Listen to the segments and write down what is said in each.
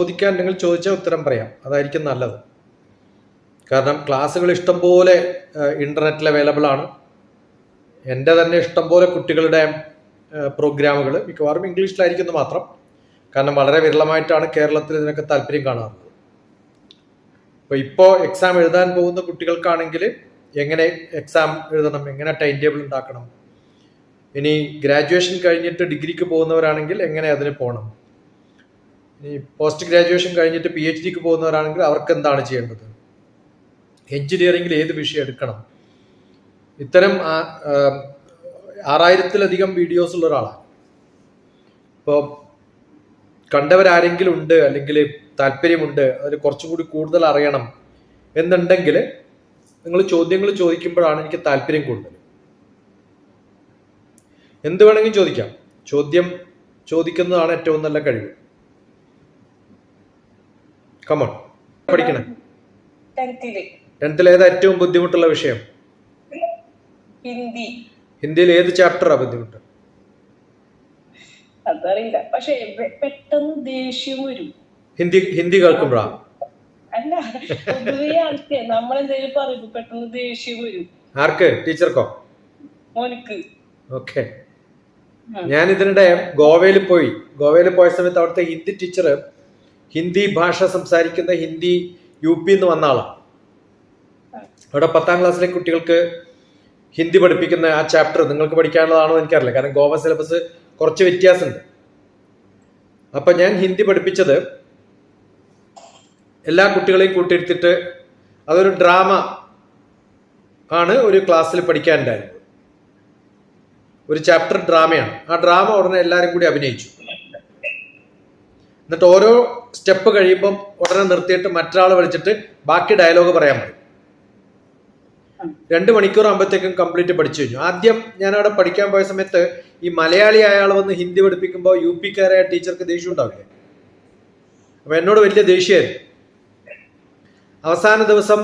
ചോദിക്കാൻ നിങ്ങൾ ചോദിച്ചാൽ ഉത്തരം പറയാം. അതായിരിക്കും നല്ലത്. കാരണം ക്ലാസ്സുകൾ ഇഷ്ടംപോലെ ഇന്റർനെറ്റിൽ അവൈലബിൾ ആണ്. എന്റെ തന്നെ ഇഷ്ടംപോലെ കുട്ടികളുടെ പ്രോഗ്രാമുകൾ മിക്കവാറും ഇംഗ്ലീഷിലായിരിക്കുന്നു മാത്രം. കാരണം വളരെ വിരളമായിട്ടാണ് കേരളത്തിൽ ഇതിനൊക്കെ താല്പര്യം കാണാറുള്ളത്. അപ്പോൾ ഇപ്പോൾ എക്സാം എഴുതാൻ പോകുന്ന കുട്ടികൾക്കാണെങ്കിൽ എങ്ങനെ എക്സാം എഴുതണം എങ്ങനെ ടൈം ടേബിൾ ഉണ്ടാക്കണം ഇനി ഗ്രാജുവേഷൻ കഴിഞ്ഞിട്ട് ഡിഗ്രിക്ക് പോകുന്നവരാണെങ്കിൽ എങ്ങനെ അതിന് പോകണം ഇനി പോസ്റ്റ് ഗ്രാജുവേഷൻ കഴിഞ്ഞിട്ട് പി എച്ച് ഡിക്ക് പോകുന്നവരാണെങ്കിൽ അവർക്ക് എന്താണ് ചെയ്യേണ്ടത് എഞ്ചിനീയറിംഗിൽ ഏത് വിഷയം എടുക്കണം? ഇത്തരം ആറായിരത്തിലധികം വീഡിയോസ് ഉള്ള ഒരാളാണ്. ഇപ്പോൾ കണ്ടവരാരെങ്കിലും ഉണ്ട് അല്ലെങ്കിൽ താല്പര്യമുണ്ട് അതിൽ കുറച്ചും കൂടി കൂടുതൽ അറിയണം എന്നുണ്ടെങ്കിൽ നിങ്ങൾ ചോദ്യങ്ങൾ ചോദിക്കുമ്പോഴാണ് എനിക്ക് താല്പര്യം കൂടുതൽ. എന്ത് വേണമെങ്കിലും ചോദിക്കാം. ചോദ്യം ചോദിക്കുന്നതാണ് ഏറ്റവും നല്ല കഴിവ്. കമോൺ പഠിക്കണേ. ടെൻത്തിൽ ഏതാ ഏറ്റവും ബുദ്ധിമുട്ടുള്ള വിഷയം? ഹിന്ദി. ഹിന്ദിയിൽ ഏത് ചാപ്റ്ററാ ബുദ്ധിമുട്ട്? അതറിയില്ല. പക്ഷെ പെട്ടെന്ന് ദേഷ്യം വരും. ഹിന്ദി ഹിന്ദി കേൾക്കുമ്പോഴാ? അല്ല പൊതുവെ ആൾക്ക്. നമ്മളെന്തേലും പറയുമ്പോ പെട്ടെന്ന് ദേഷ്യം വരും. ആർക്ക്? ടീച്ചർക്കോ? മോനിക്ക്. ഓക്കെ ഞാൻ ഇതിനിടെ ഗോവയിൽ പോയി. ഗോവയിൽ പോയ സമയത്ത് അവിടുത്തെ ഹിന്ദി ടീച്ചർ ഹിന്ദി ഭാഷ സംസാരിക്കുന്ന ഹിന്ദി യു പി എന്ന് വന്ന ആളാണ് അവിടെ പത്താം ക്ലാസ്സിലെ കുട്ടികൾക്ക് ഹിന്ദി പഠിപ്പിക്കുന്ന ആ ചാപ്റ്റർ നിങ്ങൾക്ക് പഠിക്കാനുള്ളതാണോ എനിക്കറിയില്ല. കാരണം ഗോവ സിലബസ് കുറച്ച് വ്യത്യാസമുണ്ട്. അപ്പം ഞാൻ ഹിന്ദി പഠിപ്പിച്ചത് എല്ലാ കുട്ടികളെയും കൂട്ടിയിരുത്തിട്ട് അതൊരു ഡ്രാമ ആണ് ഒരു ക്ലാസ്സിൽ പഠിക്കാനുണ്ടായിരുന്നത്. ഒരു ചാപ്റ്റർ ഡ്രാമയാണ് ആ ഡ്രാമ ഉടനെ എല്ലാവരും കൂടി അഭിനയിച്ചു. എന്നിട്ട് ഓരോ സ്റ്റെപ്പ് കഴിയുമ്പം ഉടനെ നിർത്തിയിട്ട് മറ്റൊരാൾ വിളിച്ചിട്ട് ബാക്കി ഡയലോഗ് പറയാൻ പറയും. രണ്ട് മണിക്കൂർ ആകുമ്പോഴത്തേക്കും കംപ്ലീറ്റ് പഠിച്ചു കഴിഞ്ഞു. ആദ്യം ഞാൻ അവിടെ പഠിക്കാൻ പോയ സമയത്ത് ഈ മലയാളി അയാൾ വന്ന് ഹിന്ദി പഠിപ്പിക്കുമ്പോൾ യു പിക്കാരായ ടീച്ചർക്ക് ദേഷ്യം ഉണ്ടാവില്ലേ? അപ്പൊ എന്നോട് വലിയ ദേഷ്യമായിരുന്നു. അവസാന ദിവസം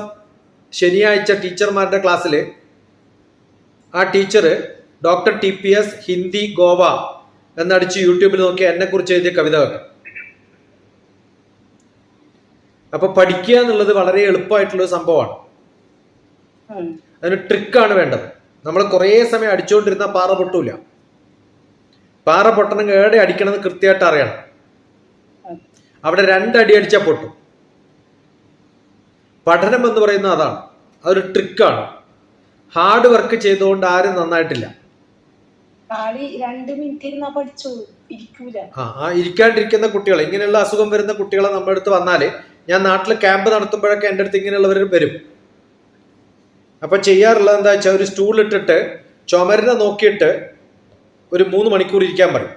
ശനിയാഴ്ച ടീച്ചർമാരുടെ ക്ലാസ്സിൽ ആ teacher doctor T P S Hindi Goa എന്നടിച്ച് യൂട്യൂബിൽ നോക്കി എന്നെക്കുറിച്ച് എഴുതിയ കവിത അപ്പൊ പഠിക്കുക എന്നുള്ളത് വളരെ എളുപ്പമായിട്ടുള്ള ഒരു സംഭവമാണ്. അതിന് ട്രിക്കാണ് വേണ്ടത്. നമ്മൾ കുറേ സമയം അടിച്ചുകൊണ്ടിരുന്ന പാറ പൊട്ടൂല. പാറ പൊട്ടണം ഏടെ അടിക്കണമെന്ന് കൃത്യമായിട്ട് അറിയണം. അവിടെ രണ്ടടി അടിച്ചാൽ പൊട്ടും. പഠനം എന്ന് പറയുന്നത് അതാണ്. അതൊരു ട്രിക്കാണ് ഹാർഡ് വർക്ക് ചെയ്തുകൊണ്ട് ആരും നന്നായിട്ടില്ല. ആ ഇരിക്കാണ്ടിരിക്കുന്ന കുട്ടികളെ ഇങ്ങനെയുള്ള അസുഖം വരുന്ന കുട്ടികളെ നമ്മുടെ അടുത്ത് വന്നാൽ ഞാൻ നാട്ടിൽ ക്യാമ്പ് നടത്തുമ്പോഴൊക്കെ എന്റെ അടുത്ത് ഇങ്ങനെയുള്ളവർ വരും. അപ്പോൾ ചെയ്യാറുള്ളത് എന്താ വെച്ചാൽ ഒരു സ്റ്റൂളിട്ടിട്ട് ചുമരിനെ നോക്കിയിട്ട് ഒരു മൂന്ന് മണിക്കൂർ ഇരിക്കാൻ പറയും.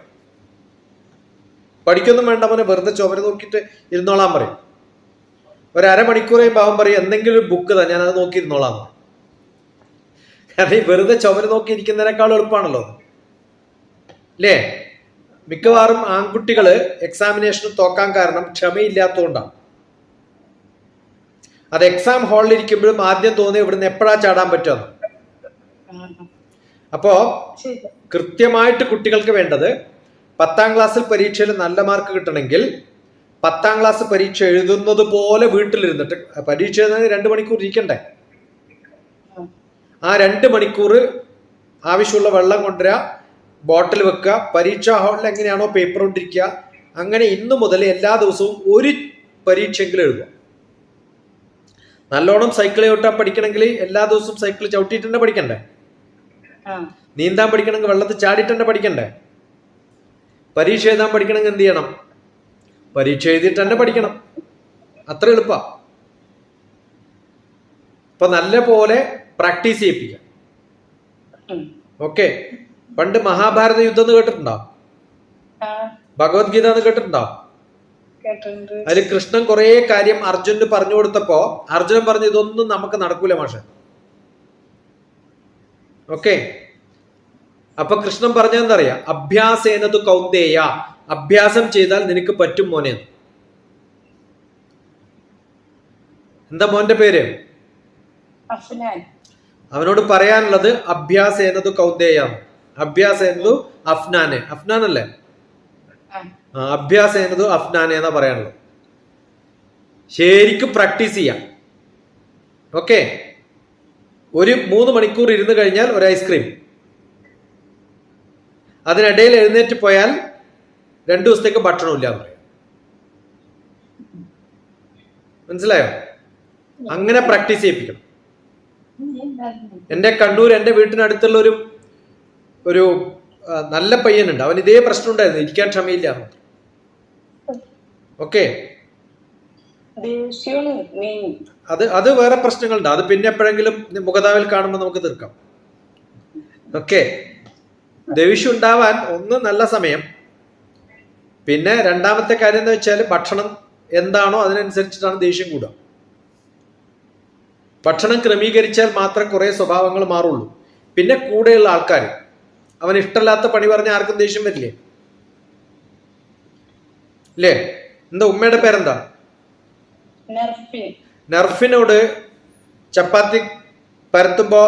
പഠിക്കൊന്നും വേണ്ട മോനെ വെറുതെ ചുമര് നോക്കിയിട്ട് ഇരുന്നോളാൻ പറയും. ഒരു കഴിയുമ്പോൾ അവൻ പറയും എന്തെങ്കിലും ഒരു ബുക്ക് തന്നെ ഞാൻ അത് നോക്കി ഇരുന്നോളാം കാരണം ഈ വെറുതെ ചുമര് നോക്കി ഇരിക്കുന്നതിനേക്കാൾ എളുപ്പമാണല്ലോ. അല്ലേ മിക്കവാറും ആൺകുട്ടികൾ എക്സാമിനേഷന് തോക്കാൻ കാരണം ക്ഷമയില്ലാത്തതുകൊണ്ടാണ്. അത് എക്സാം ഹാളിൽ ഇരിക്കുമ്പോഴും ആദ്യം തോന്നി ഇവിടുന്ന് എപ്പോഴാ ചാടാൻ പറ്റുമെന്ന് അപ്പോ കൃത്യമായിട്ട് കുട്ടികൾക്ക് വേണ്ടത് പത്താം ക്ലാസ്സിൽ പരീക്ഷയിൽ നല്ല മാർക്ക് കിട്ടണമെങ്കിൽ പത്താം ക്ലാസ് പരീക്ഷ എഴുതുന്നത് പോലെ വീട്ടിലിരുന്നിട്ട് പരീക്ഷ എഴുതുന്നതിന് രണ്ട് മണിക്കൂർ ഇരിക്കണ്ടേ? ആ രണ്ട് മണിക്കൂർ ആവശ്യമുള്ള വെള്ളം കൊണ്ടുവരിക ബോട്ടിൽ വെക്കുക പരീക്ഷാ ഹാളിൽ എങ്ങനെയാണോ പേപ്പർ കൊണ്ടിരിക്കുക അങ്ങനെ ഇന്നു മുതൽ എല്ലാ ദിവസവും ഒരു പരീക്ഷയെങ്കിലും എഴുതുക. നല്ലോണം സൈക്കിൾ ചവിട്ടാൻ പഠിക്കണമെങ്കിൽ എല്ലാ ദിവസവും സൈക്കിൾ ചവിട്ടിയിട്ട് തന്നെ പഠിക്കണ്ടേ? നീന്താൻ പഠിക്കണമെങ്കിൽ വെള്ളത്തിൽ ചാടിയിട്ട് തന്നെ പഠിക്കണ്ടേ? പരീക്ഷ എഴുതാൻ പഠിക്കണമെങ്കിൽ എന്ത് ചെയ്യണം? പരീക്ഷ എഴുതിയിട്ട് തന്നെ പഠിക്കണം. അത്ര എളുപ്പ. ഇപ്പൊ നല്ല പോലെ പ്രാക്ടീസ് ചെയ്യിപ്പിക്കാം. ഓക്കെ. പണ്ട് മഹാഭാരത യുദ്ധം എന്ന് കേട്ടിട്ടുണ്ടോ? ഭഗവത്ഗീത എന്ന് കേട്ടിട്ടുണ്ട്? അതിൽ കൃഷ്ണൻ കുറേ കാര്യം അർജുനന് പറഞ്ഞു കൊടുത്തപ്പോ അർജുനൻ പറഞ്ഞു ഇതൊന്നും നമുക്ക് നടക്കൂല മാഷെ. ഓക്കെ. അപ്പൊ കൃഷ്ണൻ പറഞ്ഞതെന്താ അറിയാ അഭ്യാസേനത് കൗന്ദേയ. അഭ്യാസം ചെയ്താൽ നിനക്ക് പറ്റും മോനെ. എന്താ മോന്റെ പേര്? അവനോട് പറയാനുള്ളത് അഭ്യാസേനതു കൗന്ദേയ. അഭ്യാസേനതു അഫ്നാനെ. അഫ്നാൻ അല്ലേ ആ, അഭ്യാസേനതു അഫ്നാനെ എന്നാ പറയാനുള്ളത്. ശരിക്കും പ്രാക്ടീസ് ചെയ്യാം. ഓക്കെ ഒരു മൂന്ന് മണിക്കൂർ ഇരുന്ന് കഴിഞ്ഞാൽ ഒരു ഐസ്ക്രീം അതിനിടയിൽ എഴുന്നേറ്റ് പോയാൽ രണ്ടു ദിവസത്തേക്ക് ഭക്ഷണമില്ല എന്ന് പറയും. മനസ്സിലായോ? അങ്ങനെ പ്രാക്ടീസ് ചെയ്യിപ്പിക്കണം. എന്റെ കണ്ണൂർ എന്റെ വീട്ടിനടുത്തുള്ള ഒരു ഒരു നല്ല പയ്യനുണ്ട്. അവൻ ഇതേ പ്രശ്നം ഉണ്ടായിരുന്നു. ഇരിക്കാൻ ക്ഷമയില്ല ഓക്കെ. അത് അത് വേറെ പ്രശ്നങ്ങളുണ്ട്. അത് പിന്നെ എപ്പോഴെങ്കിലും മുഖതാവിൽ കാണുമ്പോൾ നമുക്ക് തീർക്കാം. ഓക്കെ. ദേഷ്യം ഉണ്ടാവാൻ ഒന്ന് നല്ല സമയം. പിന്നെ രണ്ടാമത്തെ കാര്യം എന്ന് വെച്ചാൽ ഭക്ഷണം എന്താണോ അതിനനുസരിച്ചിട്ടാണ് ദേഷ്യം കൂടുക. ഭക്ഷണം ക്രമീകരിച്ചാൽ മാത്രം കുറേ സ്വഭാവങ്ങൾ മാറുള്ളൂ. പിന്നെ കൂടെയുള്ള ആൾക്കാർ അവൻ ഇഷ്ടമില്ലാത്ത പണി പറഞ്ഞ ആർക്കും ദേഷ്യം വരില്ലേ? ഇല്ലേ? എന്താ ഉമ്മയുടെ പേരെന്താ? നർഫിനോട് ചപ്പാത്തി പരത്തുമ്പോ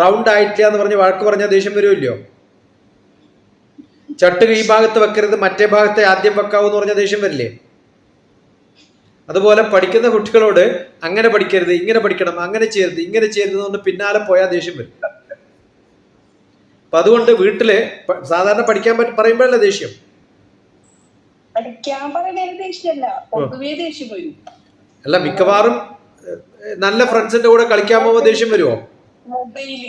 റൗണ്ട് ആയിട്ടില്ല എന്ന് പറഞ്ഞ് വഴക്ക് പറഞ്ഞാൽ ദേഷ്യം വരുമല്ലോ ചട്ട് ഈ ഭാഗത്ത് വെക്കരുത് മറ്റേ ഭാഗത്തെ ആദ്യം വെക്കാവൂ എന്ന് പറഞ്ഞാൽ ദേഷ്യം വരില്ലേ? അതുപോലെ പഠിക്കുന്ന കുട്ടികളോട് അങ്ങനെ പഠിക്കരുത് ഇങ്ങനെ പഠിക്കണം അങ്ങനെ ചെയ്യരുത് ഇങ്ങനെ ചെയ്യരുത് എന്ന് പറഞ്ഞ് പിന്നാലെ പോയാൽ ദേഷ്യം വരും. അപ്പൊ അതുകൊണ്ട് വീട്ടിൽ സാധാരണ പഠിക്കാൻ പറ്റ പറയുമ്പോഴല്ലേ ദേഷ്യം? പഠിക്കാൻ പറയുന്നത് ദേഷ്യമല്ല. പൊതുവേ ദേഷ്യം വരും. അല്ല മിക്കവാറും നല്ല ഫ്രണ്ട്സിന്റെ കൂടെ കളിക്കാൻ പോകുമ്പോൾ ദേഷ്യം വരുമോ മൊബൈൽ.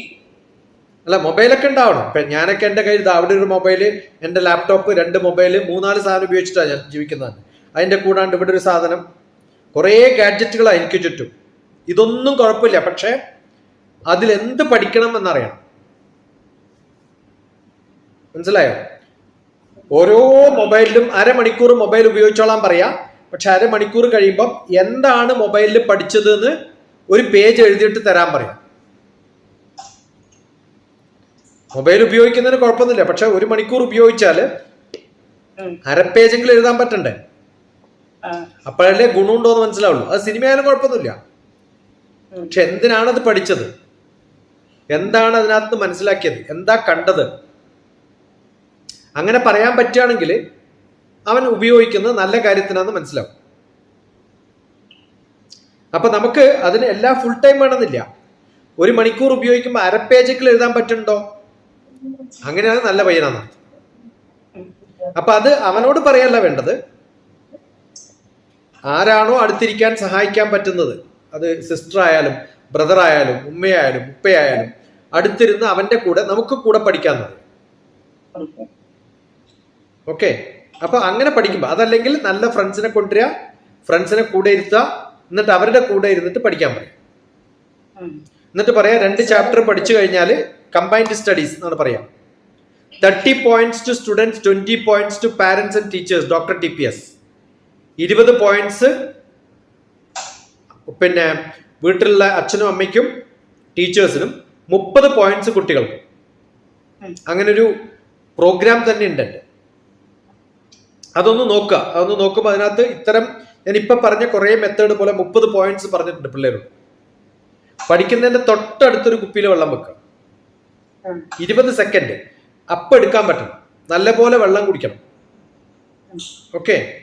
അല്ല മൊബൈലൊക്കെ ഉണ്ടാവണം. ഇപ്പൊ ഞാനൊക്കെ എന്റെ കയ്യിൽ അവിടെ ഒരു മൊബൈൽ എന്റെ ലാപ്ടോപ്പ് രണ്ട് മൊബൈൽ മൂന്നാൽ സാധനം ഉപയോഗിച്ചിട്ടാണ് ഞാൻ ജീവിക്കുന്നത്. അതിന്റെ കൂടാണ്ട് ഇവിടെ ഒരു സാധനം. കുറേ ഗാഡ്ജറ്റുകളാണ് എനിക്ക് ചുറ്റും. ഇതൊന്നും കുഴപ്പമില്ല. പക്ഷേ അതിലെന്ത് പഠിക്കണം എന്നറിയണം. മനസ്സിലായോ? ഓരോ മൊബൈലിലും അരമണിക്കൂർ മൊബൈൽ ഉപയോഗിച്ചോളാൻ പറയാ. പക്ഷെ അരമണിക്കൂർ കഴിയുമ്പം എന്താണ് മൊബൈലിൽ പഠിച്ചത് എന്ന് ഒരു പേജ് എഴുതിയിട്ട് തരാൻ പറയാം. മൊബൈൽ ഉപയോഗിക്കുന്നതിന് കുഴപ്പമൊന്നുമില്ല. പക്ഷെ ഒരു മണിക്കൂർ ഉപയോഗിച്ചാൽ അരപ്പേജെങ്കിലും അര പേജെങ്കിലും എഴുതാൻ പറ്റണ്ടേ? അപ്പോഴല്ലേ ഗുണമുണ്ടോ എന്ന് മനസ്സിലാവുള്ളൂ. അത് സിനിമയായാലും കുഴപ്പമൊന്നുമില്ല. പക്ഷെ എന്തിനാണത് അത് പഠിച്ചത്? എന്താണ് അതിനകത്ത് മനസ്സിലാക്കിയത്? എന്താ കണ്ടത്? അങ്ങനെ പറയാൻ പറ്റുകയാണെങ്കിൽ അവൻ ഉപയോഗിക്കുന്നത് നല്ല കാര്യത്തിനാന്ന് മനസ്സിലാവും. അപ്പൊ നമുക്ക് അതിന് എല്ലാ ഫുൾ ടൈം വേണമെന്നില്ല. ഒരു മണിക്കൂർ ഉപയോഗിക്കുമ്പോൾ അര പേജെങ്കിലും എഴുതാൻ പറ്റുന്നുണ്ടോ? അങ്ങനെയാണ് നല്ല പയ്യനാന്ന് അപ്പൊ അത് അവനോട് പറയല്ല വേണ്ടത്. ആരാണോ അടുത്തിരിക്കാൻ സഹായിക്കാൻ പറ്റുന്നത്. അത് സിസ്റ്റർ ആയാലും ബ്രദർ ആയാലും ഉമ്മയായാലും ഉപ്പയായാലും അടുത്തിരുന്ന് അവന്റെ കൂടെ നമുക്ക് കൂടെ പഠിക്കാൻ ഓക്കെ അപ്പോൾ അപ്പൊ അങ്ങനെ പഠിക്കുമ്പോൾ അതല്ലെങ്കിൽ നല്ല ഫ്രണ്ട്സിനെ കൊണ്ടുവരിക ഫ്രണ്ട്സിനെ കൂടെ ഇരുത്തുക എന്നിട്ട് അവരുടെ കൂടെ ഇരുന്നിട്ട് പഠിക്കാൻ പറയും. എന്നിട്ട് പറയാം രണ്ട് ചാപ്റ്റർ പഠിച്ചു കഴിഞ്ഞാൽ കമ്പൈൻഡ് സ്റ്റഡീസ് എന്നാണ് പറയാം. Thirty points to students twenty points to parents and teachers doctor T P S ഇരുപത് പോയിന്റ്സ് പിന്നെ വീട്ടിലുള്ള അച്ഛനും അമ്മയ്ക്കും ടീച്ചേഴ്സിനും മുപ്പത് പോയിന്റ്സ് കുട്ടികൾക്കും. അങ്ങനൊരു പ്രോഗ്രാം തന്നെ ഉണ്ട് അതൊന്ന് നോക്കുക. അതൊന്ന് നോക്കുമ്പോൾ അതിനകത്ത് ഇത്തരം ഞാൻ ഇപ്പൊ പറഞ്ഞ കുറേ മെത്തേഡ് പോലെ മുപ്പത് പോയിന്റ്സ് പറഞ്ഞിട്ടുണ്ട് പിള്ളേരോട്. പഠിക്കുന്നതിന്റെ തൊട്ടടുത്തൊരു കുപ്പിയിൽ വെള്ളം വെക്കുക. ഇരുപത് സെക്കൻഡ് അപ്പം എടുക്കാൻ പറ്റണം. നല്ലപോലെ വെള്ളം കുടിക്കണം. ഓക്കെ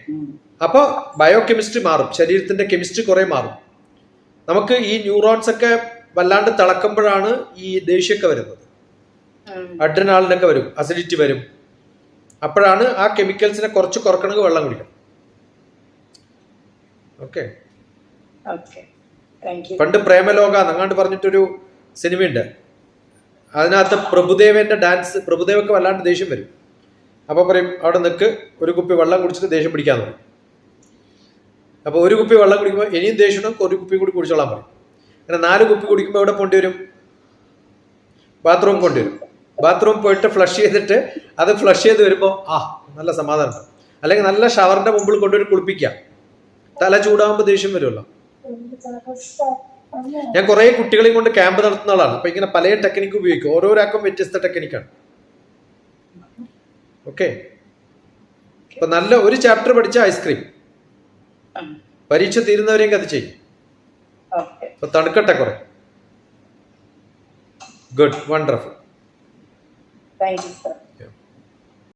അപ്പോ അപ്പോൾ ബയോ കെമിസ്ട്രി മാറും. ശരീരത്തിന്റെ കെമിസ്ട്രി കുറെ മാറും. നമുക്ക് ഈ ന്യൂറോൺസ് ഒക്കെ വല്ലാണ്ട് തിളക്കുമ്പോഴാണ് ഈ ദേഷ്യമൊക്കെ വരുന്നത്. അഡ്രിനാളിനൊക്കെ വരും. അസിഡിറ്റി വരും. അപ്പോഴാണ് ആ കെമിക്കൽസിനെ കുറച്ച് കുറക്കണമെങ്കിൽ വെള്ളം കുടിക്കണം. ഓക്കെ പണ്ട് പ്രേമലോക എന്നങ്ങാണ്ട് പറഞ്ഞിട്ടൊരു സിനിമയുണ്ട്. അതിനകത്ത് പ്രഭുദേവന്റെ ഡാൻസ് പ്രഭുദേവൊക്കെ വല്ലാണ്ട് ദേഷ്യം വരും. അപ്പൊ പറയും അവിടെ നിൽക്ക് ഒരു കുപ്പി വെള്ളം കുടിച്ചിട്ട് ദേഷ്യം പിടിക്കാൻ പറയും. അപ്പൊ ഒരു കുപ്പി വെള്ളം കുടിക്കുമ്പോൾ ഇനിയും ദേഷ്യം ഒരു കുപ്പി കൂടി കുടിച്ചോളാൻ പറയും. അങ്ങനെ നാല് കുപ്പി കുടിക്കുമ്പോൾ എവിടെ പോണ്ടി വരും? ബാത്റൂം കൊണ്ടുവരും ബാത്റൂം പോയിട്ട് ഫ്ലഷ് ചെയ്തിട്ട് അത് ഫ്ലഷ് ചെയ്ത് വരുമ്പോൾ ആ നല്ല സമാധാനം. അല്ലെങ്കിൽ നല്ല ഷവറിന്റെ മുമ്പിൽ കൊണ്ടുവരും കുളിപ്പിക്കാം. തല ചൂടാകുമ്പോൾ ദേഷ്യം വരുമല്ലോ. ഞാൻ കുറെ കുട്ടികളെയും കൊണ്ട് ക്യാമ്പ് നടത്തുന്ന ആളാണ്. അപ്പൊ ഇങ്ങനെ പല ടെക്നിക്ക് ഉപയോഗിക്കും. ഓരോരാക്കും വ്യത്യസ്ത ടെക്നിക്കാണ് ഓക്കെ അപ്പൊ നല്ല ഒരു ചാപ്റ്റർ പഠിച്ച ഐസ്ക്രീം പരീക്ഷ തീരുന്നവരെയും അത് ചെയ്യും. അപ്പൊ തണുക്കട്ടെ കുറെ. Good wonderful Thank you, sir.